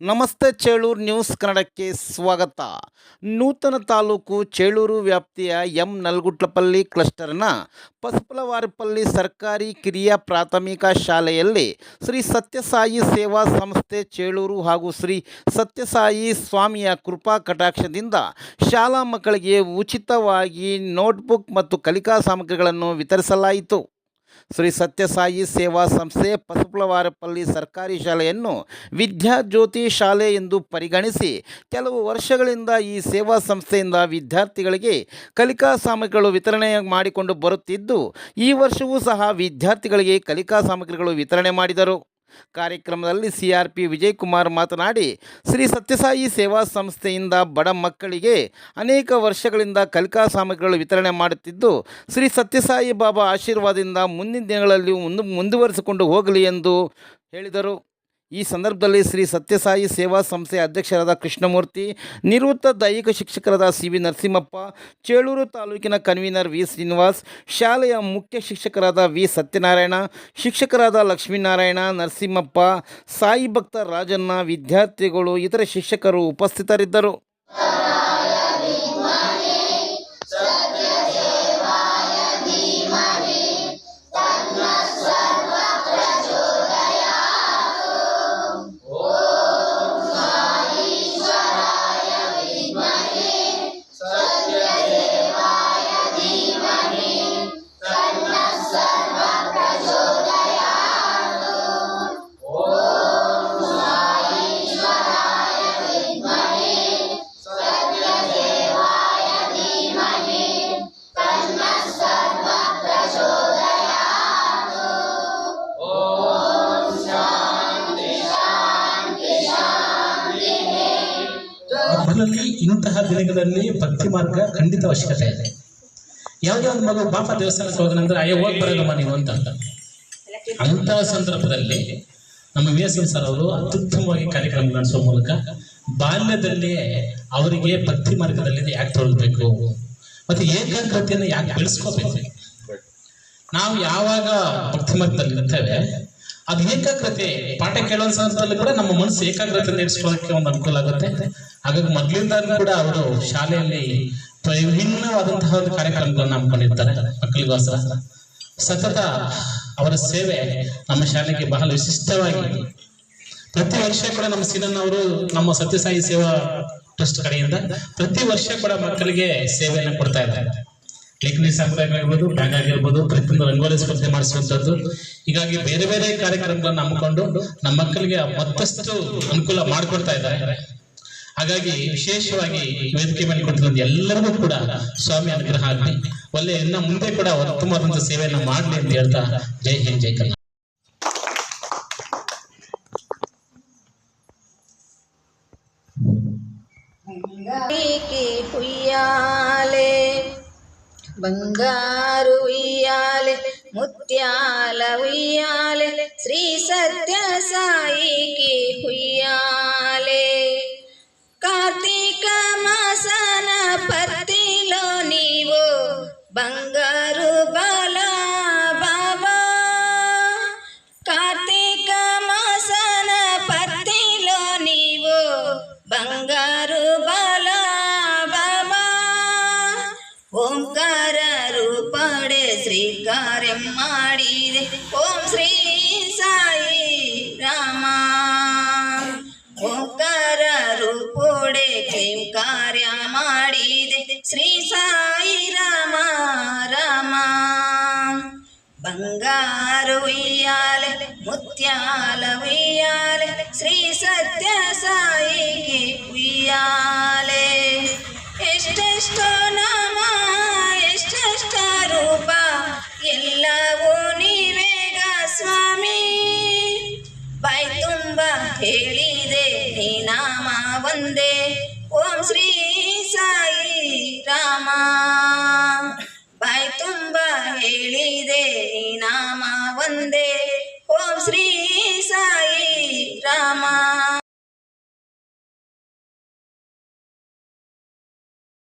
ನಮಸ್ತೆ ಚೇಳೂರು ನ್ಯೂಸ್ ಕನ್ನಡಕ್ಕೆ ಸ್ವಾಗತ. ನೂತನ ತಾಲೂಕು ಚೇಳೂರು ವ್ಯಾಪ್ತಿಯ ಎಂ ನಲ್ಗುಟ್ಲಪಲ್ಲಿ ಕ್ಲಸ್ಟರ್ನ ಪಸಪಲವಾರಪಲ್ಲಿ ಸರ್ಕಾರಿ ಕಿರಿಯ ಪ್ರಾಥಮಿಕ ಶಾಲೆಯಲ್ಲಿ ಶ್ರೀ ಸತ್ಯಸಾಯಿ ಸೇವಾ ಸಂಸ್ಥೆ ಚೇಳೂರು ಹಾಗೂ ಶ್ರೀ ಸತ್ಯಸಾಯಿ ಸ್ವಾಮಿಯ ಕೃಪಾ ಕಟಾಕ್ಷದಿಂದ ಶಾಲಾ ಮಕ್ಕಳಿಗೆ ಉಚಿತವಾಗಿ ನೋಟ್ಬುಕ್ ಮತ್ತು ಕಲಿಕಾ ಸಾಮಗ್ರಿಗಳನ್ನು ವಿತರಿಸಲಾಯಿತು. ಶ್ರೀ ಸತ್ಯಸಾಯಿ ಸೇವಾ ಸಂಸ್ಥೆ ಪಸುಪುಳವಾರಪಲ್ಲಿ ಸರ್ಕಾರಿ ಶಾಲೆಯನ್ನು ವಿದ್ಯಾಜ್ಯೋತಿ ಶಾಲೆ ಎಂದು ಪರಿಗಣಿಸಿ ಕೆಲವು ವರ್ಷಗಳಿಂದ ಈ ಸೇವಾ ಸಂಸ್ಥೆಯಿಂದ ವಿದ್ಯಾರ್ಥಿಗಳಿಗೆ ಕಲಿಕಾ ಸಾಮಗ್ರಿಗಳು ವಿತರಣೆ ಮಾಡಿಕೊಂಡು ಬರುತ್ತಿದ್ದು, ಈ ವರ್ಷವೂ ಸಹ ವಿದ್ಯಾರ್ಥಿಗಳಿಗೆ ಕಲಿಕಾ ಸಾಮಗ್ರಿಗಳು ವಿತರಣೆ ಮಾಡಿದರು. ಕಾರ್ಯಕ್ರಮದಲ್ಲಿ ಸಿ ಆರ್ ಪಿ ವಿಜಯಕುಮಾರ್ ಮಾತನಾಡಿ, ಶ್ರೀ ಸತ್ಯಸಾಯಿ ಸೇವಾ ಸಂಸ್ಥೆಯಿಂದ ಬಡ ಮಕ್ಕಳಿಗೆ ಅನೇಕ ವರ್ಷಗಳಿಂದ ಕಲಿಕಾ ಸಾಮಗ್ರಿಗಳು ವಿತರಣೆ ಮಾಡುತ್ತಿದ್ದು, ಶ್ರೀ ಸತ್ಯಸಾಯಿ ಬಾಬಾ ಆಶೀರ್ವಾದದಿಂದ ಮುಂದಿನ ದಿನಗಳಲ್ಲಿ ಮುಂದು, ಮುಂದುವರಿಸಿಕೊಂಡು ಹೋಗಲಿ ಎಂದು ಹೇಳಿದರು. ಈ ಸಂದರ್ಭದಲ್ಲಿ ಶ್ರೀ ಸತ್ಯಸಾಯಿ ಸೇವಾ ಸಂಸ್ಥೆಯ ಅಧ್ಯಕ್ಷರಾದ ಕೃಷ್ಣಮೂರ್ತಿ, ನಿವೃತ್ತ ದೈಹಿಕ ಶಿಕ್ಷಕರಾದ ಸಿ ವಿ ನರಸಿಂಹಪ್ಪ, ಚೇಳೂರು ತಾಲೂಕಿನ ಕನ್ವೀನರ್ ವಿ. ಶ್ರೀನಿವಾಸ್, ಶಾಲೆಯ ಮುಖ್ಯ ಶಿಕ್ಷಕರಾದ ವಿ. ಸತ್ಯನಾರಾಯಣ, ಶಿಕ್ಷಕರಾದ ಲಕ್ಷ್ಮೀನಾರಾಯಣ, ನರಸಿಂಹಪ್ಪ, ಸಾಯಿ ಭಕ್ತ ರಾಜಣ್ಣ, ವಿದ್ಯಾರ್ಥಿಗಳು, ಇತರ ಶಿಕ್ಷಕರು ಉಪಸ್ಥಿತರಿದ್ದರು. ಮಕ್ಕಳಲ್ಲಿ ಇಂತಹ ದಿನಗಳಲ್ಲಿ ಭಕ್ತಿ ಮಾರ್ಗ ಖಂಡಿತ ಅವಶ್ಯಕತೆ ಇದೆ. ಯಾವುದೇ ಒಂದು ಮಗು ಪಾಪ ದೇವಸ್ಥಾನಕ್ಕೆ ಹೋದನಂದ್ರೆ ಅಯ್ಯ, ಹೋಗಿ ಬರೋದಮ್ಮ ನೀವು ಅಂತ ಅಂತಹ ಸಂದರ್ಭದಲ್ಲಿ ನಮ್ಮ ವಿ ಎಸ್ ಸರ್ ಅವರು ಅತ್ಯುತ್ತಮವಾಗಿ ಕಾರ್ಯಕ್ರಮ ನಡೆಸುವ ಮೂಲಕ ಬಾಲ್ಯದಲ್ಲಿಯೇ ಅವರಿಗೆ ಭಕ್ತಿ ಮಾರ್ಗದಲ್ಲಿ ಯಾಕೆ ತೊಳಬೇಕು ಮತ್ತೆ ಏಕಾಗ್ರತೆಯನ್ನು ಯಾಕೆ ಬೆಳೆಸ್ಕೋಬೇಕು? ನಾವು ಯಾವಾಗ ಭಕ್ತಿ ಮಾರ್ಗದಲ್ಲಿ ಇರ್ತೇವೆ ಅದು ಏಕಾಗ್ರತೆ. ಪಾಠ ಕೇಳೋ ಸಂದರ್ಭದಲ್ಲಿ ಕೂಡ ನಮ್ಮ ಮನಸ್ಸು ಏಕಾಗ್ರತೆ ನಡೆಸ್ಕೊಳ್ಳೋಕೆ ಒಂದು ಅನುಕೂಲ ಆಗುತ್ತೆ. ಹಾಗಾಗಿ ಮೊದಲಿಂದ ಕೂಡ ಅವರು ಶಾಲೆಯಲ್ಲಿ ವಿಭಿನ್ನವಾದಂತಹ ಒಂದು ಕಾರ್ಯಕ್ರಮಗಳನ್ನು ಹಮ್ಮಿಕೊಂಡಿರ್ತಾರೆ ಮಕ್ಕಳಿಗೋಸ್ಕರ ಸತತ ಅವರ ಸೇವೆ ನಮ್ಮ ಶಾಲೆಗೆ ಬಹಳ ವಿಶಿಷ್ಟವಾಗಿ. ಪ್ರತಿ ವರ್ಷ ಕೂಡ ನಮ್ಮ ಸಿನನ್ ಅವರು ನಮ್ಮ ಸತ್ಯಸಾಯಿ ಸೇವಾ ಟ್ರಸ್ಟ್ ಕಡೆಯಿಂದ ಪ್ರತಿ ವರ್ಷ ಕೂಡ ಮಕ್ಕಳಿಗೆ ಸೇವೆಯನ್ನು ಕೊಡ್ತಾ ಇದ್ದಾರೆ. ಟೆಕ್ನಿಕ್ ಸಂಪ್ರದಾಯ ಆಗಿರ್ಬೋದು ಟ್ಯಾಗ್ ಆಗಿರ್ಬೋದು ಪ್ರತಿಯೊಂದು ರಂಗೋಲಿ ಸ್ಪರ್ಧೆ ಮಾಡಿಸುವಂಥದ್ದು ಹೀಗಾಗಿ ಬೇರೆ ಬೇರೆ ಕಾರ್ಯಕ್ರಮಗಳನ್ನು ಹಮ್ಮಿಕೊಂಡು ನಮ್ಮ ಮಕ್ಕಳಿಗೆ ಮತ್ತಷ್ಟು ಅನುಕೂಲ ಮಾಡಿಕೊಡ್ತಾ ಇದ್ದಾರೆ. ಹಾಗಾಗಿ ವಿಶೇಷವಾಗಿ ವೇದಿಕೆ ಮೇಲೆ ಎಲ್ಲರಿಗೂ ಕೂಡ ಸ್ವಾಮಿ ಅನುಗ್ರಹ ಆಗಲಿ. ಒಳ್ಳೆ ಎಲ್ಲ ಮುಂದೆ ಕೂಡ ಉತ್ತಮವಾದಂತಹ ಸೇವೆಯನ್ನ ಮಾಡಲಿ ಅಂತ ಹೇಳ್ತಾ ಜೈ ಹಿಂದ್, ಜೈ ಕನ್ನಡ ಹುಯ್ಯಾಲೆ బంగారు ఉయ్యాలే ముత్యాల ఉయ్యాలే శ్రీ సత్య సాయికి ఉయ్యాలే ಶ್ರೀಕಾರ್ಯಂ ಮಾಡಿದೆ ಓಂ ಶ್ರೀ ಸಾಯಿ ರಾಮ ಓಂಕಾರ ರೂಪೋಡೆ ಕ್ಲೀಂ ಕಾರ್ಯ ಮಾಡಿದೆ ಶ್ರೀ ಸಾಯಿ ರಾಮ ರಾಮ ಬಂಗಾರು ಉಯ್ಯಾಲೆ ಮುತ್ಯಾಲ ಉಯ್ಯಾಲೆ ಶ್ರೀ ಸತ್ಯ ಸಾಯಿಗೆ ಉಯ್ಯಾಲೆ ಎಷ್ಟೆಷ್ಟೋ ನಾ ರಾಮ ವಂದೇ ಓಂ ಶ್ರೀ ಸಾಯಿ ರಾಮ ಬಾಯ್ ತುಂಬ ಹೇಳಿದೆ ನಾಮ ವಂದೇ